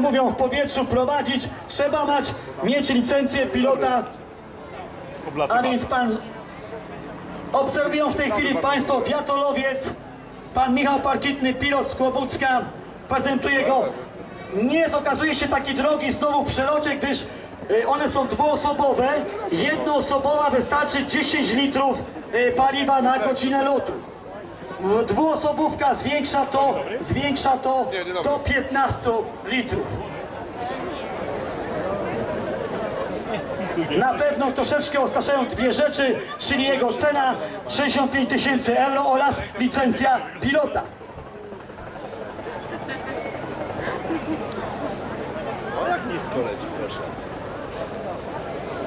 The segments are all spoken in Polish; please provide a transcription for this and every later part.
mówią, w powietrzu prowadzić, trzeba mać, mieć licencję pilota, a więc pan, obserwują w tej chwili państwo wiatolowiec, pan Michał Parkitny, pilot z Kłobucka, prezentuje go. Nie jest, okazuje się, taki drogi znowu w przelocie, gdyż y, one są dwuosobowe. Jednoosobowa wystarczy 10 litrów y, paliwa na godzinę lotu. Dwuosobówka zwiększa to, zwiększa to do 15 litrów. Na pewno troszeczkę ostaszają dwie rzeczy, czyli jego cena 65 tysięcy euro oraz licencja pilota. O jak nisko leci, proszę.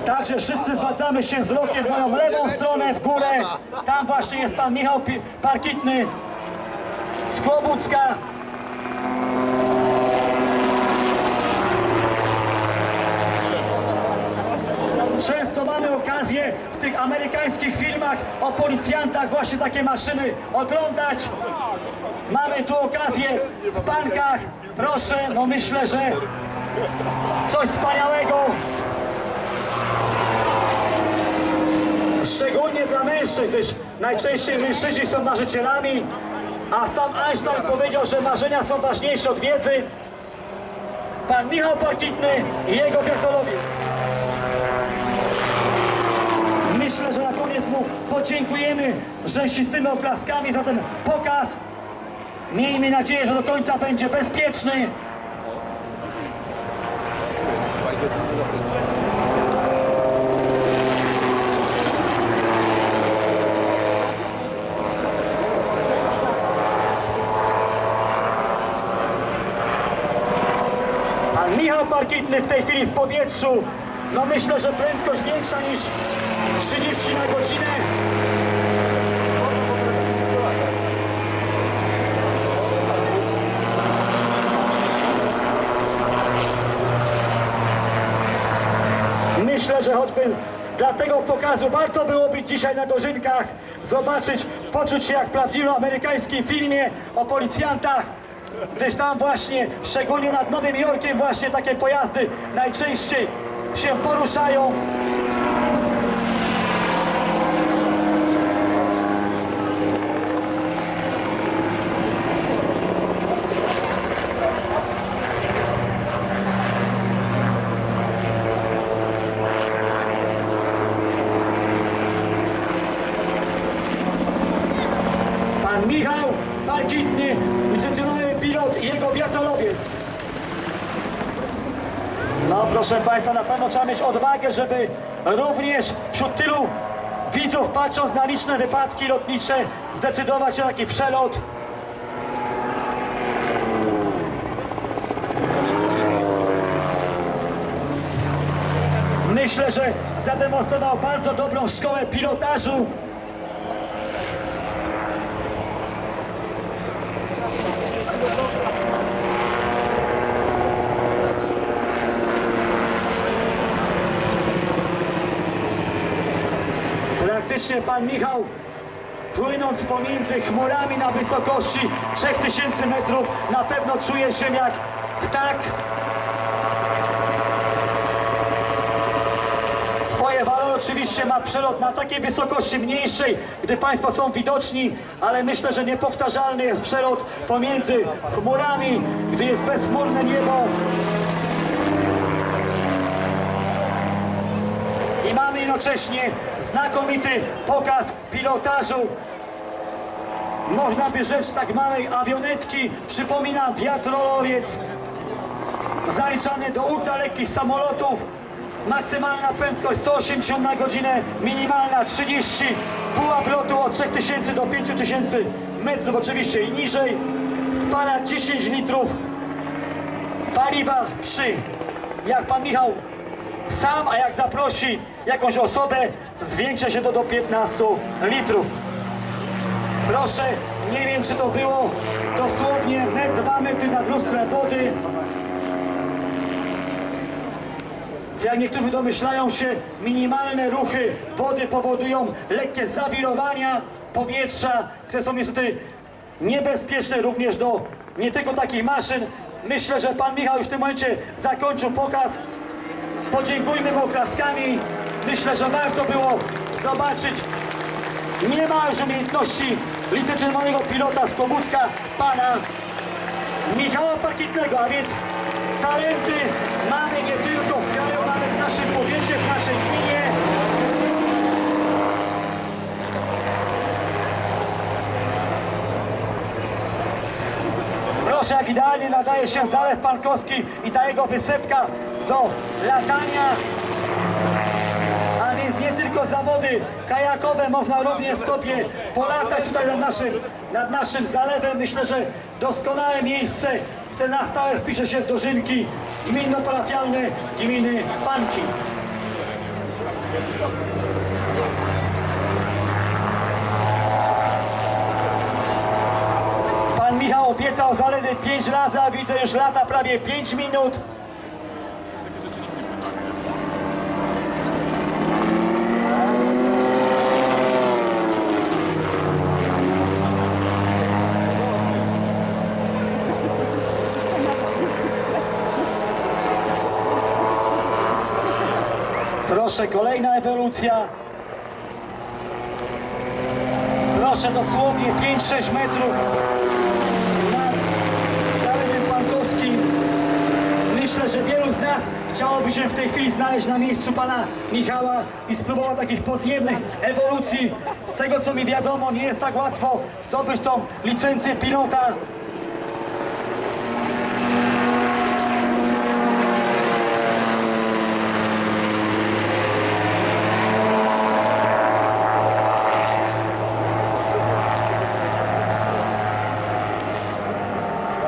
Także wszyscy zwracamy się wzrokiem w moją lewą stronę, w górę. Tam właśnie jest pan Michał Parkitny z Kłobucka. Często mamy okazję w tych amerykańskich filmach o policjantach właśnie takie maszyny oglądać. Mamy tu okazję w pankach. Proszę, no myślę, że coś wspaniałego. Szczególnie dla mężczyzn, gdyż najczęściej mężczyźni są marzycielami, a sam Einstein powiedział, że marzenia są ważniejsze od wiedzy. Pan Michał Parkitny i jego wiatolowiec. Myślę, że na koniec mu podziękujemy rzęsistymi oklaskami za ten pokaz. Miejmy nadzieję, że do końca będzie bezpieczny. W tej chwili w powietrzu. No myślę, że prędkość większa niż 30 na godzinę. Myślę, że choćby dla tego pokazu warto było być dzisiaj na dożynkach, zobaczyć, poczuć się jak w prawdziwym amerykańskim filmie o policjantach, gdyż tam właśnie, szczególnie nad Nowym Jorkiem, właśnie takie pojazdy najczęściej się poruszają. Pan Michał Parkitny, licencjonowany pilot i jego wiatolowiec. No proszę Państwa, na pewno trzeba mieć odwagę, żeby również wśród tylu widzów, patrząc na liczne wypadki lotnicze, zdecydować na taki przelot. Myślę, że zademonstrował bardzo dobrą szkołę pilotażu. Praktycznie pan Michał, płynąc pomiędzy chmurami na wysokości 3000 metrów, na pewno czuje się jak ptak. Swoje walory oczywiście ma przelot na takiej wysokości mniejszej, gdy Państwo są widoczni, ale myślę, że niepowtarzalny jest przelot pomiędzy chmurami, gdy jest bezchmurne niebo. I mamy jednocześnie znakomity pokaz pilotażu. Można by rzec tak małej awionetki, przypominam wiatrolowiec, zaliczany do ultralekkich samolotów. Maksymalna prędkość 180 na godzinę, minimalna 30, pułap lotu od 3000 do 5000 metrów, oczywiście i niżej. Spala 10 litrów paliwa przy, jak pan Michał sam, a jak zaprosi jakąś osobę, zwiększa się to do 15 litrów. Proszę, nie wiem czy to było dosłownie metr, dwa metry nad lustrem wody. Jak niektórzy domyślają się, minimalne ruchy wody powodują lekkie zawirowania powietrza, które są niestety niebezpieczne również do nie tylko takich maszyn, myślę, że pan Michał już w tym momencie zakończył pokaz. Podziękujmy mu oklaskami. Myślę, że warto było zobaczyć niemalże umiejętności licencjonowanego pilota z Kobuska, pana Michała Pakitnego, a więc talenty mamy nie tylko w kraju, nawet w naszym powiecie, w naszej gminie. Proszę, jak idealnie nadaje się Zalew Pankowski i ta jego wysepka do latania. A więc nie tylko zawody kajakowe, można również sobie polatać tutaj nad naszym, nad naszym zalewem. Myślę, że doskonałe miejsce, które na stałe wpisze się w dożynki gminno-parafialne gminy Panki. Pan Michał obiecał zaledwie 5 razy, a widzę już lata prawie 5 minut. Proszę, kolejna ewolucja. Proszę, dosłownie 5-6 metrów nad zalewem pankowskim. Myślę, że wielu z nas chciałoby się w tej chwili znaleźć na miejscu pana Michała i spróbować takich podniebnych ewolucji. Z tego co mi wiadomo, nie jest tak łatwo zdobyć tą licencję pilota.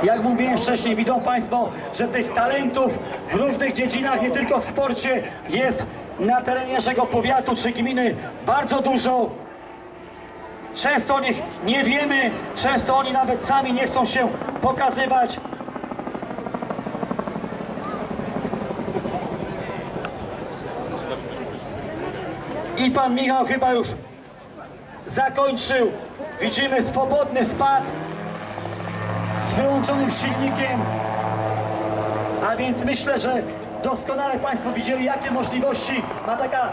Jak mówiłem wcześniej, widzą Państwo, że tych talentów w różnych dziedzinach, nie tylko w sporcie, jest na terenie naszego powiatu czy gminy bardzo dużo. Często o nich nie wiemy, często oni nawet sami nie chcą się pokazywać. I pan Michał chyba już zakończył. Widzimy swobodny spad z wyłączonym silnikiem. A więc myślę, że doskonale Państwo widzieli, jakie możliwości ma taka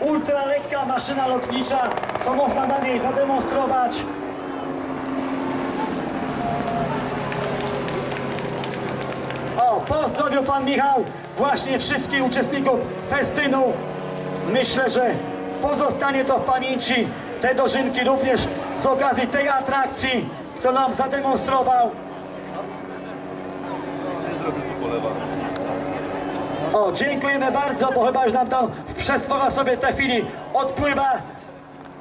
ultralekka maszyna lotnicza, co można na niej zademonstrować. O, pozdrowił Pan Michał właśnie wszystkich uczestników festynu. Myślę, że pozostanie to w pamięci te dożynki również z okazji tej atrakcji, którą nam zademonstrował. O, dziękujemy bardzo, bo chyba już nam tam w sobie te chwili odpływa.